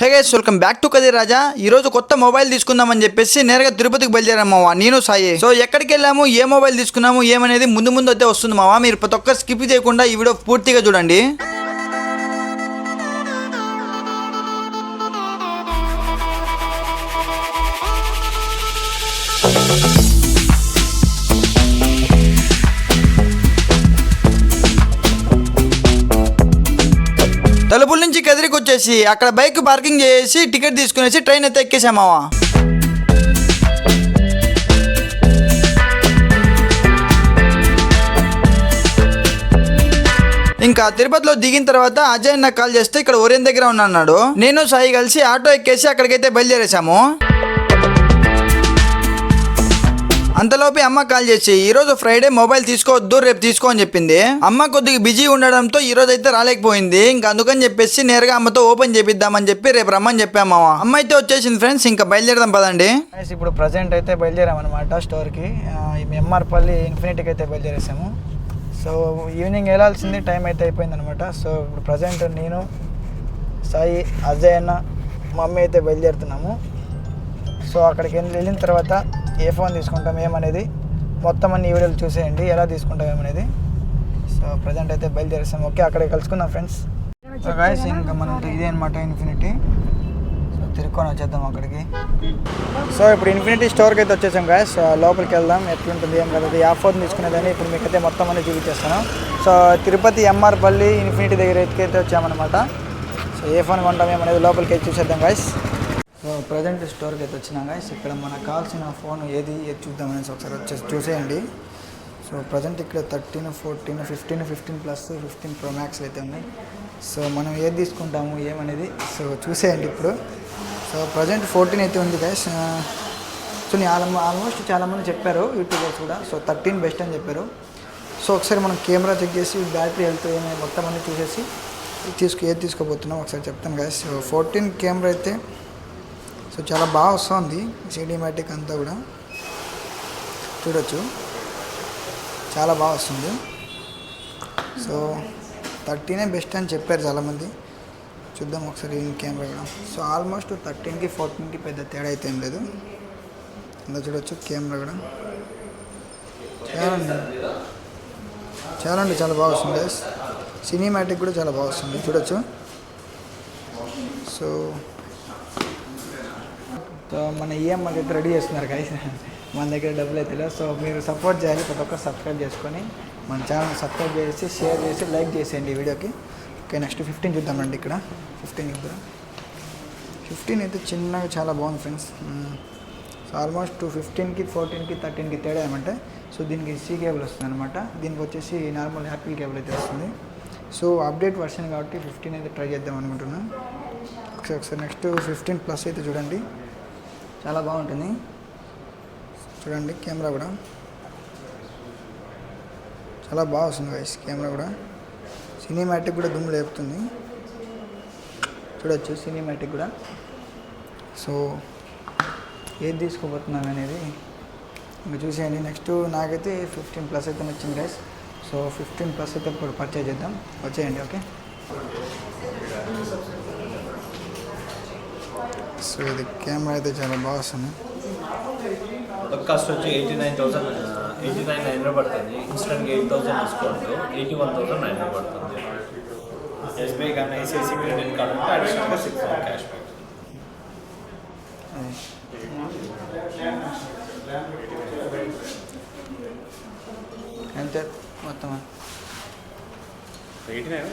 Hey guys welcome back to Kadir Raja. ఈ రోజు కొత్త మొబైల్ తీసుకుందామని చెప్పేసి నేరుగా తిరుపతికి బయలుదేరాము మావా. నేను సాయి. సో ఎక్కడికి వెళ్ళాము ఏ మొబైల్ తీసుకున్నాము ఏమనేది ముందు ముందు అయితే వస్తుంది మావా. మీరు ప్రతి ఒక్కరు స్కిప్ చేయకుండా ఈ వీడియో పూర్తిగా చూడండి. తలుపుల నుంచి కదిరికి వచ్చేసి అక్కడ బైక్ పార్కింగ్ చేసి టికెట్ తీసుకునేసి ట్రైన్ అయితే ఎక్కేసామావా ఇంకా తిరుపతిలో దిగిన తర్వాత అజయ్ నాకు కాల్ చేస్తే ఇక్కడ ఒరేన్ దగ్గర ఉన్నాడు. నేను సాయి కలిసి ఆటో ఎక్కేసి అక్కడికైతే బయలుదేరేసాము అంతలోపే అమ్మ కాల్ చేసి ఈ రోజు ఫ్రైడే మొబైల్ తీసుకోవద్దు రేపు తీసుకో అని చెప్పింది. అమ్మ కొద్దిగా బిజీ ఉండడంతో ఈ రోజు అయితే రాలేకపోయింది. ఇంకా అందుకని చెప్పేసి నేరుగా అమ్మతో ఓపెన్ చేపిద్దామని చెప్పి రేపు రమ్మని చెప్పాము అమ్మ అయితే వచ్చేసింది ఫ్రెండ్స్ ఇంకా బయలుదేరదాం పదండి. ఇప్పుడు ప్రజెంట్ అయితే బయలుదేరాం అనమాట స్టోర్కి ఎంఆర్పల్లి ఇన్ఫినిటీకి అయితే బయలుదేరేసాము. సో ఈవినింగ్ వెళ్ళాల్సింది టైం అయితే అయిపోయింది అనమాట సో ఇప్పుడు ప్రజెంట్ నేను సాయి అజయ్ అన్న మమ్మీ అయితే బయలుదేరుతున్నాము. సో అక్కడికి వెళ్ళి వెళ్ళిన తర్వాత ఏ ఫోన్ తీసుకుంటాం ఏమనేది మొత్తం అన్ని వీడియోలు చూసేయండి. ఎలా తీసుకుంటాం ఏమనేది. సో ప్రజెంట్ అయితే బయలుదేరేసాం. ఓకే అక్కడ కలుసుకుందాం ఫ్రెండ్స్ సో గాయస్ ఇంకా మనం ఇదే అనమాట ఇన్ఫినిటీ సో తిరుక్కొని వచ్చేద్దాం అక్కడికి. సో ఇప్పుడు ఇన్ఫినిటీ స్టోర్కి అయితే వచ్చేసాం గాయస్ లోపలికి వెళ్దాం. ఎట్లుంటుంది ఏం కదా. ఆ ఫోన్ తీసుకునేదని ఇప్పుడు మీకైతే మొత్తం అన్ని చూపించేస్తాను. So Tirupati M R Palli Infinity దగ్గర అయితే వచ్చామన్నమాట. సో ఏ ఫోన్ కొంటాం ఏమనేది లోపలికి వెళ్ళి చూసేద్దాం గాయస్ సో ప్రజెంట్ స్టోర్కి అయితే వచ్చినాం గాయస్ ఇక్కడ మనకు కావాల్సిన ఫోన్ ఏది ఏది చూద్దామనేసి ఒకసారి వచ్చేసి చూసేయండి. సో ప్రజెంట్ ఇక్కడ thirteen fourteen fifteen fifteen plus fifteen pro max అయితే ఉన్నాయి. సో మనం ఏది తీసుకుంటాము ఏమనేది సో చూసేయండి ఇప్పుడు. సో ప్రజెంట్ ఫోర్టీన్ అయితే ఉంది గైస్ సో నేను ఆల్మోస్ట్ చాలామంది చెప్పారు యూట్యూబర్స్ కూడా. సో థర్టీన్ బెస్ట్ అని చెప్పారు. సో ఒకసారి మనం కెమెరా చెక్ చేసి బ్యాటరీ హెల్త్ ఏమైనా మొత్తం అన్ని చూసేసి తీసుకు ఏది తీసుకోబోతున్నాం ఒకసారి చెప్తాను గైస్ సో ఫోర్టీన్ కెమెరా అయితే సో చాలా బాగా వస్తుంది సినిమాటిక్ అంతా కూడా. చూడొచ్చు. చాలా బాగా వస్తుంది. సో థర్టీనే బెస్ట్ అని చెప్పారు చాలామంది. చూద్దాం ఒకసారి ఈ కెమెరా కూడా. సో ఆల్మోస్ట్ థర్టీన్కి ఫోర్టీన్కి పెద్ద తేడా అయితే ఏం లేదు. అందులో చూడొచ్చు కెమెరా కూడా. చాలా చాలా అంటే చాలా బాగా వస్తుంది. సినిమాటిక్ కూడా చాలా బాగా వస్తుంది. చూడొచ్చు. సో సో మన ఈఎం అయితే రెడీ చేస్తున్నారు guys. మన దగ్గర డబ్బులు అయితే లేదు సో మీరు సపోర్ట్ చేయాలి. ప్రతి ఒక్కరు సబ్స్క్రైబ్ చేసుకొని మన ఛానల్ సబ్స్క్రైబ్ చేసి షేర్ చేసి లైక్ చేసేయండి ఈ వీడియోకి. ఓకే నెక్స్ట్ ఫిఫ్టీన్ చూద్దామండి ఇక్కడ. ఫిఫ్టీన్ చూద్దాం ఫిఫ్టీన్ అయితే చిన్నగా చాలా బాగుంది ఫ్రెండ్స్ సో ఆల్మోస్ట్ టూ ఫిఫ్టీన్కి ఫోర్టీన్కి థర్టీన్కి తేడా ఏమంటే సో దీనికి సి కేబుల్ వస్తుంది అనమాట దీనికి వచ్చేసి నార్మల్ యాపిల్ కేబుల్ అయితే వస్తుంది. సో అప్డేట్ వర్షన్ కాబట్టి ఫిఫ్టీన్ అయితే ట్రై చేద్దాం అనుకుంటున్నాను ఒకసారి ఒకసారి నెక్స్ట్ ఫిఫ్టీన్ ప్లస్ అయితే చూడండి. చాలా బాగుంటుంది. చూడండి కెమెరా కూడా. చాలా బాగా వస్తుంది గైస్ కెమెరా కూడా. సినిమాటిక్ కూడా దుమ్ము లేపుతుంది. చూడొచ్చు సినిమాటిక్ కూడా. సో ఏది తీసుకోబోతున్నాం అనేది ఇంకా చూసేయండి. నెక్స్ట్ నాకైతే ఫిఫ్టీన్ ప్లస్ అయితే నచ్చింది గైస్ సో ఫిఫ్టీన్ ప్లస్ అయితే ఇప్పుడు పర్చేజ్ చేద్దాం. వచ్చేయండి ఓకే సో ఇది కెమెరా అయితే చాలా బాగా వస్తుంది. కాస్ట్ వచ్చి eighty nine thousand eighty nine nine hundred పడుతుంది ఇన్స్టెంట్గా eight thousand discount. Eighty one thousand nine hundred పడుతుంది. ఎస్బీఐ కానీ ఐసిఐసి క్రెడిట్ కార్డ్ ఉంటే అడిషనల్గా సిక్స్ థౌసండ్ క్యాష్ బ్యాక్ అంతే మొత్తం ఎయిటీ నైన్?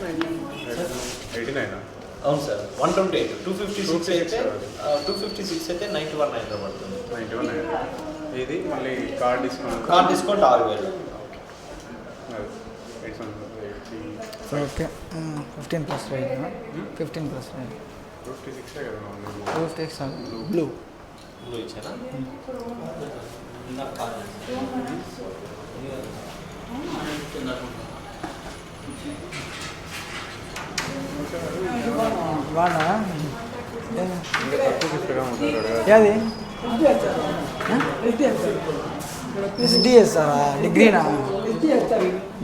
Eighty nine? అవును sir. One twenty eight two fifty six అయితే టూ ఫిఫ్టీ సిక్స్ అయితే నైంటీ వన్ నైన్ హండ్రెడ్ పడుతుంది నైంటీ వన్ ఇది మళ్ళీ కార్డ్ డిస్కౌంట్ కార్డ్ డిస్కౌంట్ ఆరు వేలు eight eighty so okay fifteen plus right fifteen plus right fifty సిక్సే కదా మనం two stakes blue blue ఇచ్చారా? బాగా ఏది? ఎస్డిఎస్ డిగ్రీనా?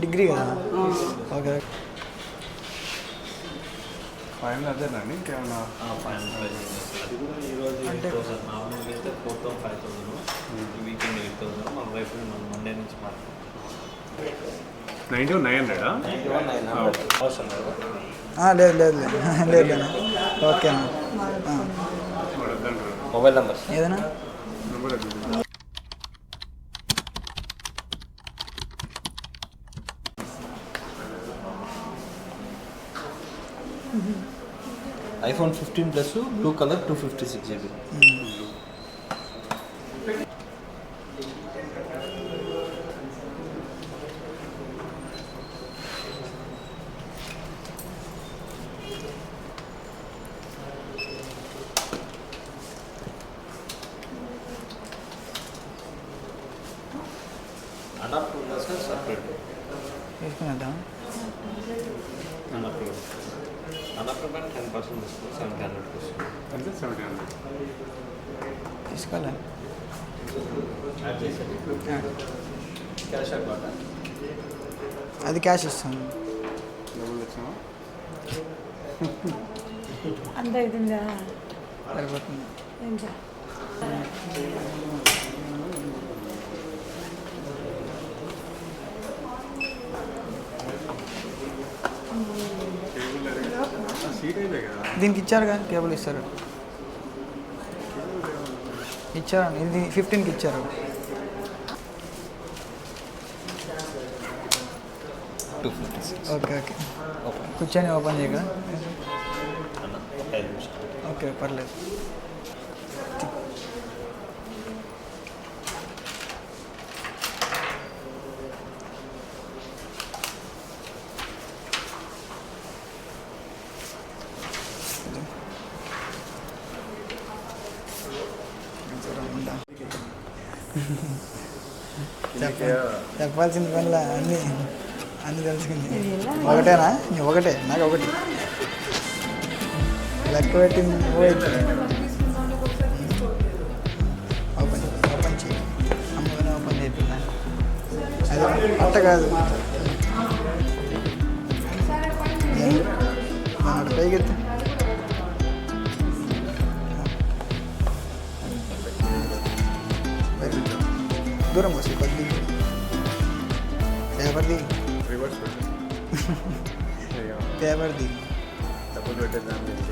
డిగ్రీ కదా? ఓకే. ఫైనల్ అదేనండి ఇంకేమన్నా? థౌసండ్ నార్మల్గా అయితే ఫోర్ థౌసండ్ ఫైవ్ థౌసండ్. ఈ వీకెండ్ ఎయిట్ థౌసండ్. మన వైపు మనం మండే నుంచి మాట్లాడుతాం నైంటీ నైన్ హండ్రెడా నైంటీ వన్ నైన్? హండ్రెడ్ లేదు ఆ, లేదు లేదు. లేదు లేదు. Okay mobile number. ఏదైనా iPhone fifteen plus blue colour two fifty six GB unapprove separate తీసుకునేద్దాం unapprove unapprove ten percent discount seven hundred వస్తుంది అంటే సెవెంటీ హండ్రెడ్ తీసుకోవాలి అది క్యాష్ ఇస్తాను అంత అవుతుందా సరిపోతుంది ఎంత కేబుల్ సీట్ అయితే కదా దీనికి ఇచ్చారు కదా కేబుల్ ఇస్తారు. ఇచ్చారు ఇది ఫిఫ్టీన్కి ఇచ్చారు. Two fifty six. Okay okay. Okay కూర్చొని ఓపెన్ చేయగా అన్న ఒక ఐదు నిమిషాలు. ఓకే పర్లేదు. చెప్పాల్సిన పనుల అన్ని అన్ని తెలుసుకుంది ఒకటేనా? నీ ఒకటే నాకు ఒకటి. లెక్క పెట్టింది ఓపెన్ ఓపెన్ చేయి. అమ్మగానే ఓపెన్ చేస్తున్నా. అది అట్ట కాదు. పైకి దూరం వస్తుంది కొద్ది పేపర్ది రివర్స్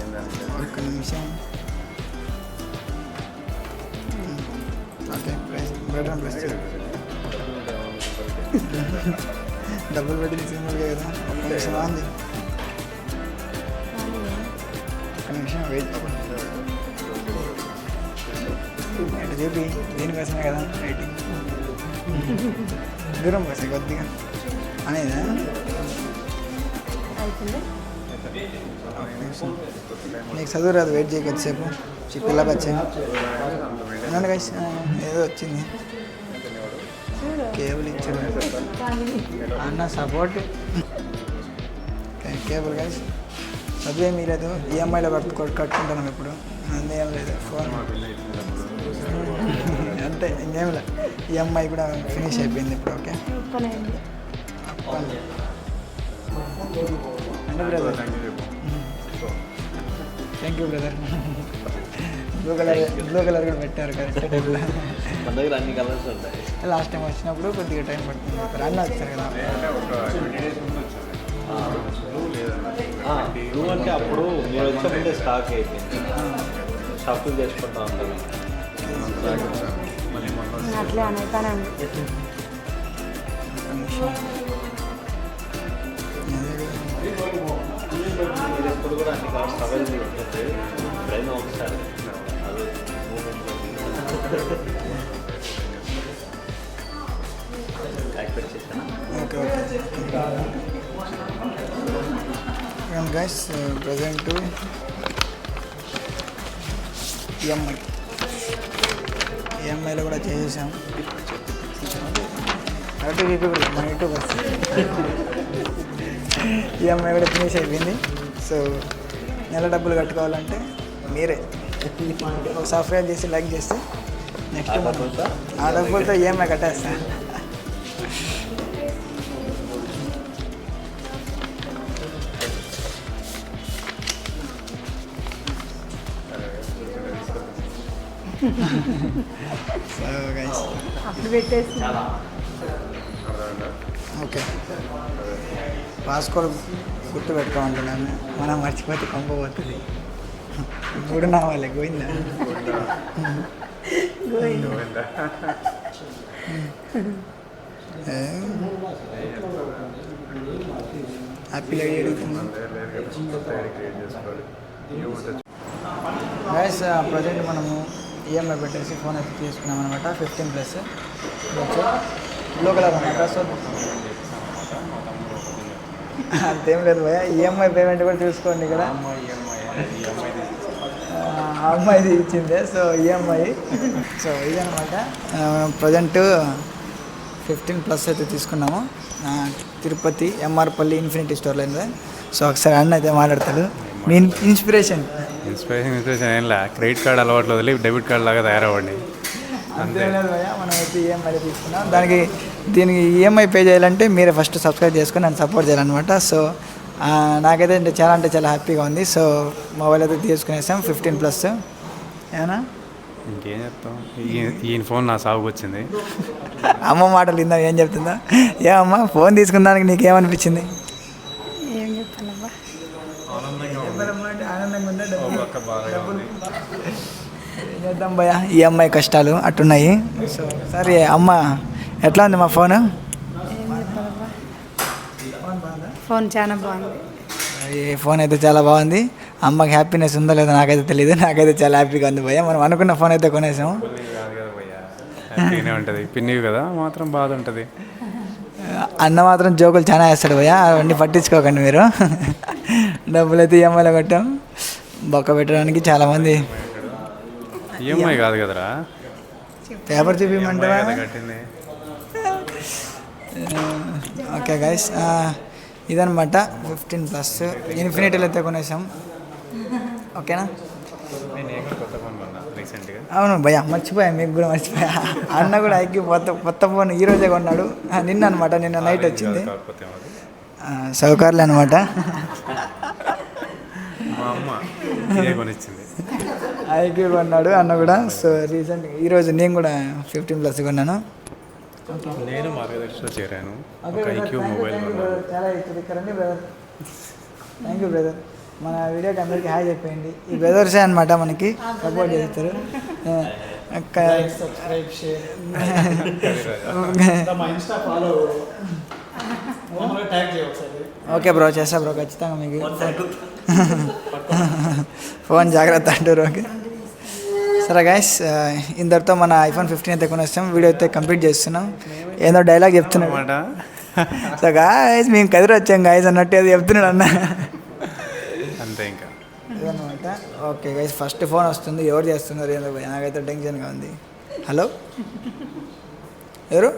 ఏం దానికి ఒక్క నిమిషం ఓకే ప్రెస్ బటన్ ప్రెస్ డబ్బులు పెట్టి సింపుల్గా కదా ఒక్క నిమిషం ఆంది ఒక్క నిమిషం వెయిట్ ఇటు చూపి దీనికోసమే కదా వెయిటింగ్ దూరం కోసం కొద్దిగా అనేదా నీకు చదువు రాదు వెయిట్ చేయక వచ్చేపు పిల్ల బచ్చే నన్ను కలిసి ఏదో వచ్చింది కేబుల్ ఇచ్చారు అన్న సపోర్ట్ కేబుల్ కలిసి చదువు ఏమీ లేదు ఈఎంఐలో కట్టుకుంటున్నాం ఇప్పుడు అందేం లేదు ఫోన్ అంతే ఇంకేం లేదు ఈఎంఐ కూడా ఫినిష్ అయిపోయింది ఇప్పుడు ఓకే అంటే బ్రదర్ థ్యాంక్ యూ చెప్పు thank you brother blue colour blue colour కూడా పెట్టారు కరెక్ట్ టైంలో మన దగ్గర అన్ని కలర్స్ ఉంటాయి. లాస్ట్ టైం వచ్చినప్పుడు కొద్దిగా టైం పడుతుంది. అన్న వచ్చారు కదా. అంటే బ్లూ అంటే అప్పుడు మీరు వచ్చే స్టాక్ అయిపోయింది. షాపింగ్ చేసుకుంటా మొన్న అట్లే అనైతానే ఎప్పుడు కూడా అన్ని అవైలబుల్ ఉంటుంది ఎప్పుడైనా ఒకసారి గైస్ ప్రజెంట్ ఎంఐ ఈఎంఐలో కూడా చేసేసాం. ఇటు ఈఎంఐ కూడా ఫినిష్ అయిపోయింది. సో నెల డబ్బులు కట్టుకోవాలంటే మీరే. ఒక సబ్స్క్రైబ్ చేసి లైక్ చేస్తే నెక్స్ట్ ఆ డబ్బులతో? ఆ డబ్బులతో ఈఎంఐ కట్టేస్తా. సో గైస్ అప్పుడు పెట్టేసి ఓకే పాస్కోడ్ గుర్తు పెట్టుకోమంటున్నాను మనం మర్చిపోతే కొంపబోతుంది ఇప్పుడు నా వాళ్ళే గోయిందా హ్యాపీగా అడుగుతున్నాం ప్రజెంట్ మనము ఈఎంఐ పెట్టేసి ఫోన్ అయితే తీసుకున్నాం అనమాట ఫిఫ్టీన్ ప్లస్ బ్లూ కలర్ అనమాట సో అంతేం లేదు భయ ఈఎంఐ పేమెంట్ కూడా చూసుకోండి ఇక్కడ. అమ్మాయిది ఇచ్చిందే సో ఈఎంఐ సో ఇదనమాట ప్రజెంట్ ఫిఫ్టీన్ ప్లస్ అయితే తీసుకున్నాము. తిరుపతి ఎంఆర్పల్లి ఇన్ఫినిటీ స్టోర్లో అయింది సో ఒకసారి అన్న అయితే మాట్లాడతాడు. మీ ఇన్స్పిరేషన్? ఇన్స్పిరేషన్ ఇన్స్పిరేషన్ ఏం లే. క్రెడిట్ కార్డ్ అలవాట్లు వదిలి డెబిట్ కార్డ్ లాగా తయారవ్వండి. అంతే. మనం అయితే ఈఎంఐ తీసుకున్నాం. దానికి దీనికి ఈఎంఐ పే చేయాలంటే మీరే ఫస్ట్ సబ్స్క్రైబ్ చేసుకొని నన్ను సపోర్ట్ చేయాలన్నమాట. సో నాకైతే అంటే చాలా అంటే చాలా హ్యాపీగా ఉంది. సో మొబైల్ అయితే తీసుకునేసాం. Fifteen plus. ఏనా? ఇంకేం చెప్తాం? ఈ- ఈయన ఫోన్ నా సాగుకు వచ్చింది. అమ్మ మాటలు ఇందా ఏం చెప్తుందా? ఏ అమ్మ ఫోన్ తీసుకున్నానికి నీకేమనిపించింది ఏం చెప్తానబ్బా ఏం చేద్దాం భయ ఈఎంఐ కష్టాలు అట్టున్నాయి. సో సరే అమ్మ ఎట్లా ఉంది మా ఫోన్? ఫోన్ చాలా బాగుంది. ఈ ఫోన్ అయితే చాలా బాగుంది. అమ్మకి హ్యాపీనెస్ ఉందో లేదో నాకైతే తెలియదు నాకైతే చాలా హ్యాపీగా ఉంది భయ్య. మనం అనుకున్న ఫోన్ అయితే హ్యాపీగానే ఉంటుంది. పిన్నివి కదా? మాత్రం బాధ ఉంటుంది. అన్న మాత్రం జోకులు చాలా వేస్తాడు భయ్య. అవన్నీ పట్టించుకోకండి మీరు. డబ్బులు అయితే ఈఎంఐలో కట్టాం. బొక్క పెట్టడానికి చాలామంది ఈఎంఐ కాదు కదరా? పేపర్ కట్టింది. ఓకే గైస్ ఇదనమాట ఫిఫ్టీన్ ప్లస్ ఇన్ఫినిటీలో అయితే కొనేసాం. ఓకేనా? అవును భయ్య మర్చిపోయా మీకు కూడా మర్చిపోయా. అన్న కూడా ఐక్యూ కొత్త కొత్త ఫోన్ ఈ రోజే కొన్నాడు. నిన్న అనమాట నిన్న నైట్ వచ్చింది. సౌకర్యాలు అనమాట అమ్మ. ఇదే కొనిచ్చింది. ఐక్యూ కొన్నాడు అన్న కూడా. సో రీసెంట్ ఈరోజు నేను కూడా ఫిఫ్టీన్ ప్లస్ కొన్నాను. నేను మార్గదర్శిలో చేరాను. ఒక ఐక్యూ మొబైల్ చాలా బ్రదర్. Thank you brother. మన వీడియోకి అందరికీ హాయ్ చెప్పేయండి. ఈ బ్రదర్సే అనమాట మనకి. సపోర్ట్ చేస్తారు. సబ్స్క్రైబ్ షేర్ ఓకే బ్రో చేస్తా బ్రో ఖచ్చితంగా మీకు. ఫోన్ జాగ్రత్త అంటారు ఓకే. సరే గాయస్ ఇందరితో మన ఐఫోన్ ఫిఫ్టీన్ అయితే కొనేస్తాం. వీడియో అయితే కంప్లీట్ చేస్తున్నాం. ఏదో డైలాగ్ చెప్తున్నాడు. అనమాట సో గాయస్ మేము కదిరి వచ్చాం గాయస్ అన్నట్టు అది చెప్తున్నాడు అన్న. అంతే ఇంకా. ఇదన్నమాట. ఓకే గైస్ ఫస్ట్ ఫోన్ వస్తుంది. ఎవరు చేస్తున్నారు ఏందో నాకైతే టెన్షన్గా ఉంది. హలో? ఎవరు?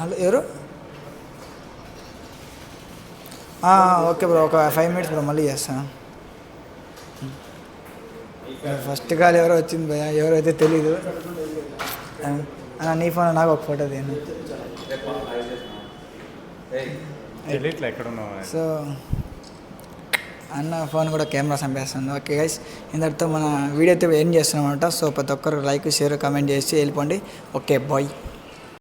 హలో ఎవరు? ఓకే బ్రో ఒక ఫైవ్ మినిట్స్ బ్రో మళ్ళీ చేస్తాను ఫస్ట్ కాల్ ఎవరో వచ్చింది భయ ఎవరైతే తెలీదు. నీ ఫోన్ నాకు ఒక ఫోటో ఉన్నావు సో అన్న ఫోన్ కూడా కెమెరా చంపేస్తుంది. ఓకే గైస్ ఇంతటితో మన వీడియో అయితే ఏం చేస్తున్నాం అనమాట సో ప్రతి ఒక్కరు లైక్ షేర్ కామెంట్ చేసి వెళ్ళిపోండి. Okay bye